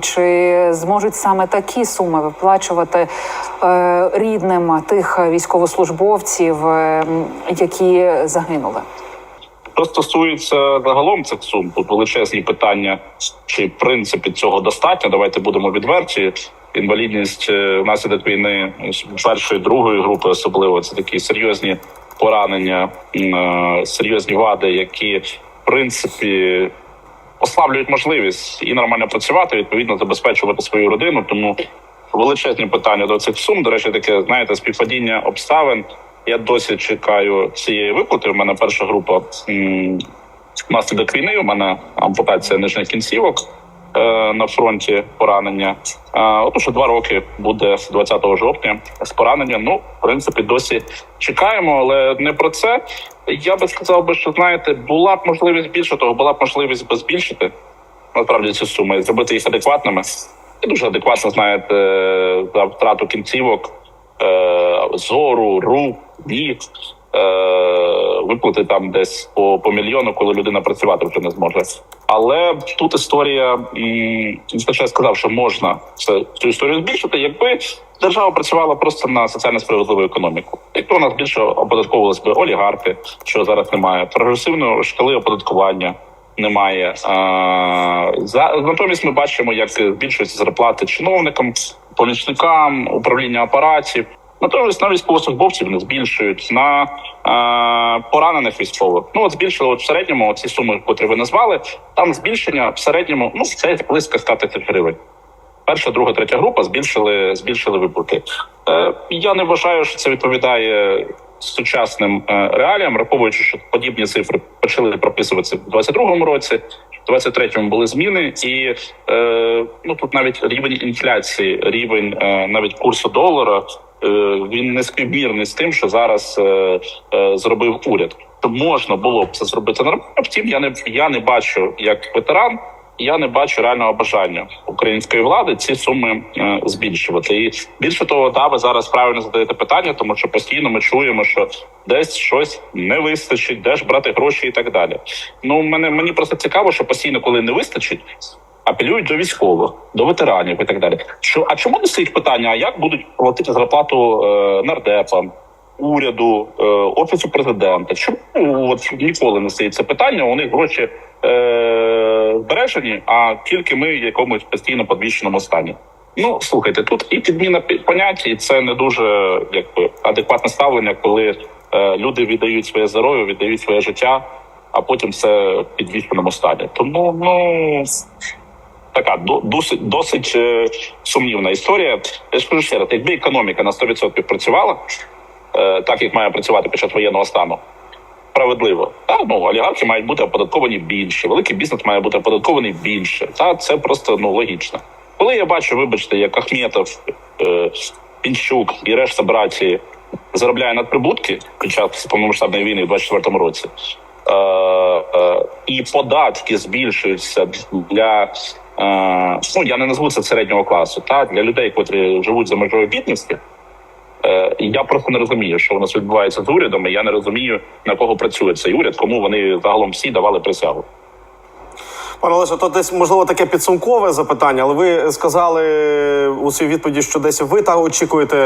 Чи зможуть саме такі суми виплачувати е, рідним тих військовослужбовців, е, які загинули? Що стосується загалом цих сум, тут величезні питання, чи в принципі цього достатньо. Давайте будемо відверті. Інвалідність е, внаслідок війни першої другої групи, особливо це такі серйозні поранення, серйозні вади, які в принципі послаблюють можливість і нормально працювати, відповідно забезпечувати свою родину. Тому величезні питання до цих сум. До речі, таке знаєте, співпадіння обставин. Я досі чекаю цієї виплати. У мене перша група м, внаслідок війни. У мене ампутація нижніх кінцівок на фронті поранення. Е, от уже два роки буде з 20 жовтня з поранення. Ну, в принципі, досі чекаємо, але не про це. Я би сказав би, що знаєте, була б можливість більше того, була б можливість би збільшити насправді ці суми зробити їх адекватними. І дуже адекватно знаєте за втрату кінцівок, е, зору, рук, ніг. Виплати там десь по, по мільйону, коли людина працювати вже не зможе. Але тут історія я сказав, що можна це цю історію збільшити, якби держава працювала просто на соціально справедливу економіку. Якби у нас більше оподатковувалися би олігархи, що зараз немає, прогресивної шкали оподаткування немає. А, за натомість ми бачимо, як збільшуються зарплати чиновникам, помічникам, управління апаратів. Натомість на військовослужбовців не збільшують на е, поранених військових. Ну от збільшили от в середньому ці суми, котрі ви назвали. Там збільшення в середньому ну це близько 100 тисяч гривень. Перша, друга, третя група збільшили збільшили виплати. Е, я не вважаю, що це відповідає сучасним е, реаліям, враховуючи, що подібні цифри почали прописуватися в 22-му році. В 23-му були зміни, і е, ну тут навіть рівень інфляції, рівень е, навіть курсу долара. е, Він не співмірний з тим, що зараз е, е, зробив уряд. То можна було б це зробити нормально. Втім, я не я не бачу як ветеран. Я не бачу реального бажання української влади ці суми е, збільшувати. І більше того, да, ви зараз правильно задаєте питання, тому що постійно ми чуємо, що десь щось не вистачить, де ж брати гроші і так далі. Ну мене мені просто цікаво, що постійно, коли не вистачить, апелюють до військових, до ветеранів і так далі. Що а чому не стоїть питання? А як будуть платити зарплату е, нардепам? Уряду, е, офісу президента, чому от ніколи не стоїть це питання? У них гроші е, збережені, а тільки ми в якомусь постійно підвищеному стані. Ну слухайте, тут і підміна пі- понять, і це не дуже якби адекватне ставлення, коли е, люди віддають своє здоров'я, віддають своє життя, а потім все в підвищеному стані. Тому ну така досить досить е, сумнівна історія. Я ж кажу ще раз, якби економіка на 100% працювала, так як має працювати під час воєнного стану. Справедливо, та ну олігархи мають бути оподатковані більше, великий бізнес має бути оподаткований більше. Та це просто ну логічно. Коли я бачу, вибачте, як Ахметов, е, Пінчук і решта братії заробляє надприбутки під час повномасштабної війни в 24-му році, е, е, і податки збільшуються для ну я не назву це середнього класу, та для людей, котрі живуть за межою бідності. Е, Я просто не розумію, що у нас відбувається з урядом. і Я не розумію на кого працює цей уряд, кому вони загалом всі давали присягу. Пане Олеже, то десь можливо таке підсумкове запитання, але ви сказали у своїй відповіді, що десь ви та очікуєте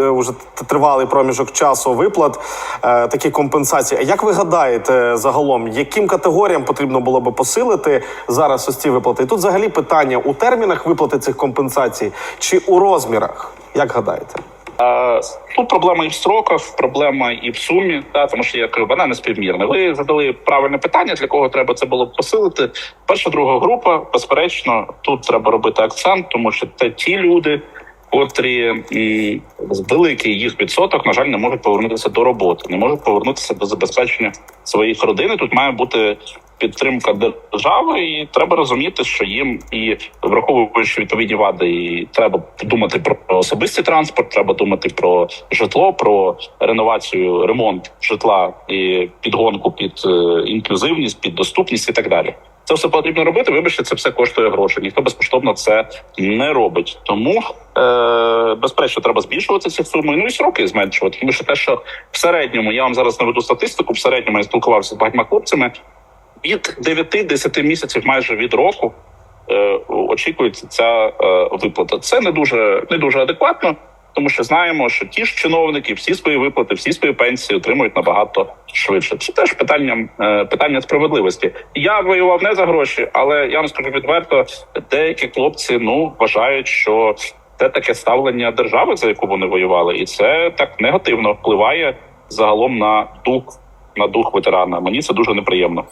е, уже тривалий проміжок часу виплат е, такі компенсації. А Як ви гадаєте загалом, яким категоріям потрібно було би посилити зараз ось ці виплати? І тут взагалі питання у термінах виплати цих компенсацій чи у розмірах? Як гадаєте? Е, Тут проблема і в строках, проблема і в сумі, та тому що я кажу, вона не співмірна. Ви задали правильне питання, для кого треба це було посилити. Перша друга група, безперечно, тут треба робити акцент, тому що це ті люди, котрі м, великий їх відсоток, на жаль, не можуть повернутися до роботи, не можуть повернутися до забезпечення своїх родин. Тут має бути підтримка держави, і треба розуміти, що їм і враховуючи відповідні вади, і треба думати про особистий транспорт, треба думати про житло, про реновацію, ремонт житла і підгонку під е, інклюзивність, під доступність і так далі. Це все потрібно робити. Вибачте, це все коштує грошей. Ніхто безкоштовно це не робить. Тому е, безперечно, треба збільшувати ці суми. Ну і сроки зменшувати. Тому що те, що в середньому я вам зараз наведу статистику. В середньому я спілкувався з багатьма хлопцями від 9-10 місяців, майже від року. е, очікується ця е, виплата. Це не дуже не дуже адекватно, тому що знаємо, що ті ж чиновники всі свої виплати, всі свої пенсії отримують набагато швидше. Це теж питання, е, питання справедливості. Я воював не за гроші, але я вам скажу відверто, деякі хлопці ну вважають, що це таке ставлення держави, за яку вони воювали, і це так негативно впливає загалом на дух на дух ветерана. Мені це дуже неприємно.